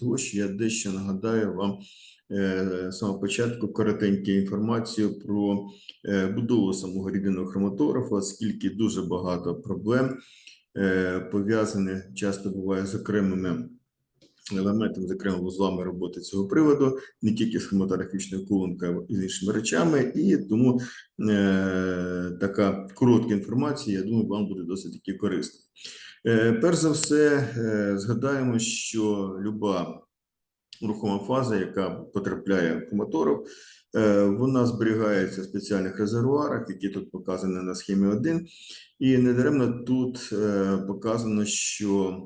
того, що я дещо нагадаю вам е, з самого початку коротеньку інформацію про е, будову самого рідинного хроматографа, оскільки дуже багато проблем е, пов'язані часто буває з окремими елементами, зокрема вузлами роботи цього приводу, не тільки з хроматографічною колонкою, а й з іншими речами. І тому е, така коротка інформація, я думаю, вам буде досить таки корисна. Е, перш за все, е, згадаємо, що люба рухома фаза, яка потрапляє в хроматограф, е, вона зберігається в спеціальних резервуарах, які тут показані на схемі 1. І недаремно тут показано, що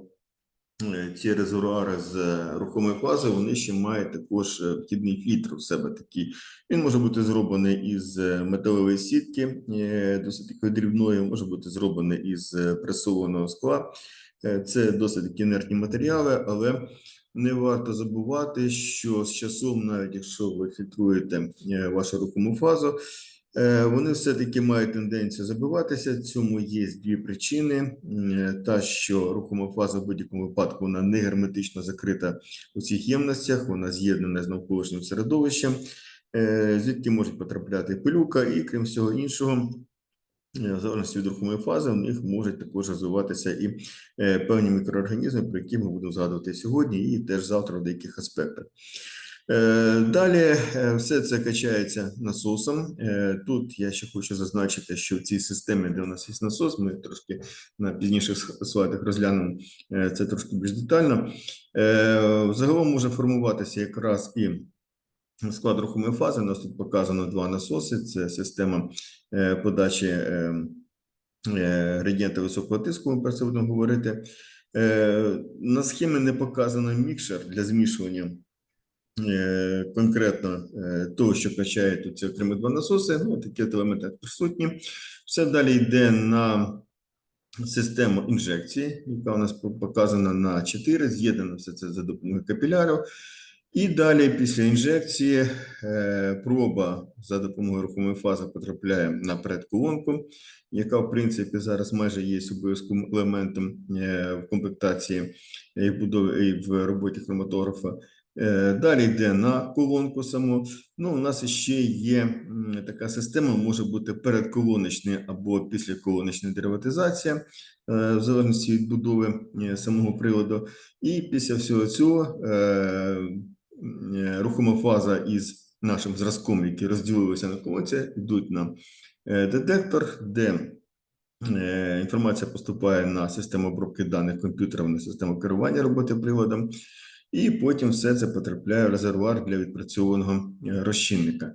ці резервуари з е, рухомою фазою, вони ще мають також е, вхідний фільтр у себе такий. Він може бути зроблений із е, металевої сітки, е, досить такої дрібної, може бути зроблений із е, пресованого скла. Е, Це досить такі інертні матеріали, але не варто забувати, що з часом, навіть якщо ви фільтруєте е, вашу рухому фазу, е, вони все-таки мають тенденцію забиватися. Цьому є дві причини: та, що рухома фаза в будь-якому випадку вона не герметично закрита у цих ємностях, вона з'єднана з навколишнім середовищем, е, звідки може потрапляти пилюка, і крім всього іншого. е, В залежності від рухомої фази, у них можуть також розвиватися і е, певні мікроорганізми, про які ми будемо згадувати сьогодні, і теж завтра в деяких аспектах. Е, Далі е, все це качається насосом. Е, Тут я ще хочу зазначити, що в цій системі, де у нас є насос, ми трошки на пізніших слайдах розглянемо це трошки більш детально. Загалом може формуватися якраз і склад рухомої фази. У нас тут показано два насоси. Це система подачі е, е, градієнта високого тиску, ми про це будемо говорити. На схемі не показано мікшер для змішування конкретно е, того, що качає тут ці окремі два насоси. Ну, такі от елементи присутні. Все далі йде на систему інжекції, яка у нас показана на 4, з'єднано все це за допомогою капілярів. І далі після інжекції е, проба за допомогою рухомої фази потрапляє на предколонку, яка, в принципі, зараз майже є обов'язковим елементом е, в комплектації і в роботі хроматографа. Е, Далі йде на колонку саму. Ну, у нас ще є така система, може бути передколоночна або післяколоночна дериватизація, е, в залежності від будови е, самого приладу. І після всього цього рухома фаза із нашим зразком, який розділився на колонці, йдуть на детектор, де інформація поступає на систему обробки даних комп'ютера, на систему керування роботи приладом. І потім все це потрапляє в резервуар для відпрацьованого е, розчинника.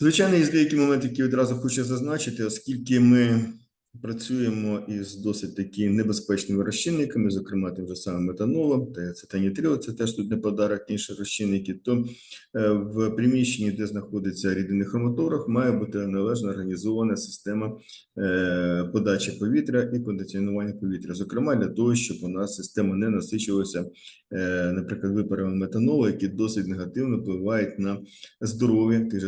Звичайно, є деякі моменти, які одразу хочу зазначити, оскільки ми працюємо із досить таки небезпечними розчинниками, зокрема тим же самим метанолом та ацетанітрил, це теж тут не подарок інші розчинники, то е, в приміщенні, де знаходиться рідинний хроматограф, має бути належно організована система е, подачі повітря і кондиціонування повітря, зокрема для того, щоб у нас система не насичувалася, е, наприклад, випарами метанолу, які досить негативно впливають на здоров'я тих же